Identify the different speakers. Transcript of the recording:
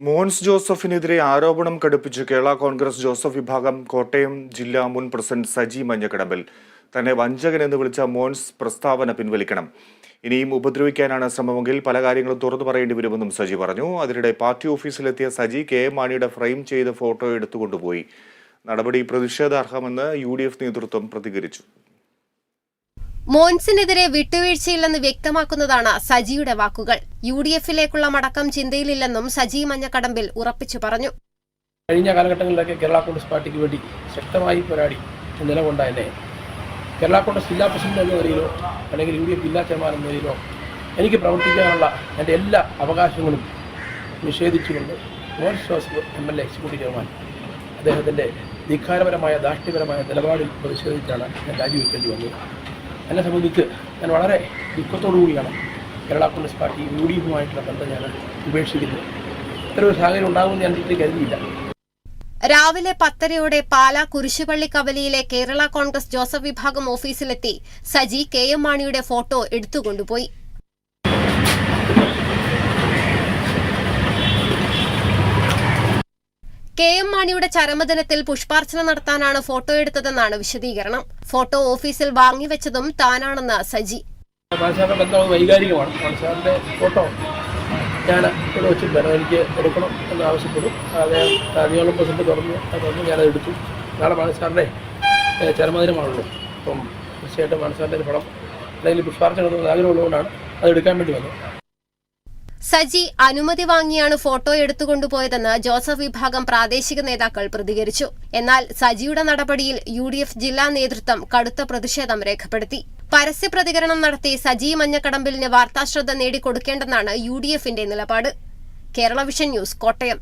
Speaker 1: മോൻസ് ജോസഫിനെതിരെ ആരോപണം കടുപ്പിച്ച് കേരള കോൺഗ്രസ് ജോസഫ് വിഭാഗം കോട്ടയം ജില്ലാ മുൻ പ്രസിഡന്റ് സജി മഞ്ഞക്കടമ്പിൽ. തന്നെ വഞ്ചകൻ എന്ന് വിളിച്ച മോൻസ് പ്രസ്താവന പിൻവലിക്കണം. ഇനിയും ഉപദ്രവിക്കാനാണ് ശ്രമമെങ്കിൽ പല കാര്യങ്ങളും തുറന്നു പറയേണ്ടി വരുമെന്നും സജി പറഞ്ഞു. അതിനിടെ പാർട്ടി ഓഫീസിലെത്തിയ സജി കെ എം മാണിയുടെ ഫ്രെയിം ചെയ്ത ഫോട്ടോ എടുത്തുകൊണ്ടുപോയി. നടപടി പ്രതിഷേധാർഹമെന്ന് യു നേതൃത്വം പ്രതികരിച്ചു.
Speaker 2: മോൻസിനെതിരെ വിട്ടുവീഴ്ചയില്ലെന്ന് വ്യക്തമാക്കുന്നതാണ് സജിയുടെ വാക്കുകൾ. യു ഡി എഫിലേക്കുള്ള മടക്കം ചിന്തയിലില്ലെന്നും സജി മഞ്ഞക്കടമ്പിൽ ഉറപ്പിച്ചു പറഞ്ഞു.
Speaker 3: കഴിഞ്ഞ കാലഘട്ടങ്ങളിലൊക്കെ കേരള കോൺഗ്രസ് പാർട്ടിക്ക് വേണ്ടി ശക്തമായി പോരാടി നിലകൊണ്ട എന്നെ കേരള കോൺഗ്രസ് ജില്ലാ പ്രസിഡന്റ് എന്ന നിലയിലോ അല്ലെങ്കിൽ യു ഡി എഫ് ജില്ലാ ചെയർമാൻ എന്ന നിലയിലോ എനിക്ക് പ്രവർത്തിക്കാനുള്ള എന്റെ എല്ലാ അവകാശങ്ങളും നിഷേധിച്ചുകൊണ്ട് Mons Joseph M L A executive chairman. അദ്ദേഹത്തിന്റെ ധിക്കാരപരമായ ദാഷ്ട്യപരമായ നിലപാടിൽ പ്രതിഷേധിച്ചാണ് ഞാൻ രാജിവെക്കേണ്ടി വന്നത്. എന്നെ സംബന്ധിച്ച് ഞാൻ വളരെ ദുഃഖത്തോടു കൂടിയാണ് Kerala Congress party U D എഫുമായിട്ടുള്ള ബന്ധം ഞാൻ ഉപേക്ഷിക്കുന്നത്. ഇത്തരമൊരു സാഹചര്യം ഉണ്ടാകുമെന്ന് ഞാൻ ഒരിക്കലും കരുതിയില്ല.
Speaker 2: രാവിലെ പത്തരയോടെ പാലാ കുരിശുപള്ളി കവലയിലെ കേരള കോൺഗ്രസ് ജോസഫ് വിഭാഗം ഓഫീസിലെത്തി സജി കെ എം മാണിയുടെ ഫോട്ടോ എടുത്തുകൊണ്ടുപോയി. കെ എം മാണിയുടെ ചരമദിനത്തിൽ പുഷ്പാർച്ചന നടത്താനാണ് ഫോട്ടോ എടുത്തതെന്നാണ് വിശദീകരണം. ഫോട്ടോ ഓഫീസിൽ വാങ്ങിവെച്ചതും താനാണെന്ന് സജി.
Speaker 3: വൈകാരികമാണ്. ഫോട്ടോ ഞാൻ ഇവിടെ വെച്ചിട്ടുണ്ടായിരുന്നു എനിക്ക് എടുക്കണം എന്ന് ആവശ്യപ്പെടും. അത് നിയോളം പ്രസിഡന്റ് തുറന്ന് തുറന്ന് ഞാനത് എടുത്തു. നാളെ മാനസാറിന്റെ ചരമദിനമാണല്ലോ. അപ്പം തീർച്ചയായിട്ടും മാനസാറിന്റെ ഒരു പടം അല്ലെങ്കിൽ പുഷ്പാർച്ചന നടത്തുന്ന ആഗ്രഹമുള്ളതുകൊണ്ടാണ് അത് എടുക്കാൻ വേണ്ടി വന്നത്.
Speaker 2: സജി അനുമതി വാങ്ങിയാണ് ഫോട്ടോ എടുത്തുകൊണ്ടുപോയതെന്ന് ജോസഫ് വിഭാഗം പ്രാദേശിക നേതാക്കൾ പ്രതികരിച്ചു. എന്നാൽ സജിയുടെ നടപടിയിൽ യു ഡി എഫ് ജില്ലാ നേതൃത്വം കടുത്ത പ്രതിഷേധം രേഖപ്പെടുത്തി. പരസ്യ പ്രതികരണം നടത്തി സജി മഞ്ഞക്കടമ്പിലിന് വാർത്താശ്രദ്ധ നേടിക്കൊടുക്കേണ്ടെന്നാണ് യു ഡി എഫിന്റെ നിലപാട്. Kerala vision news Kottayam.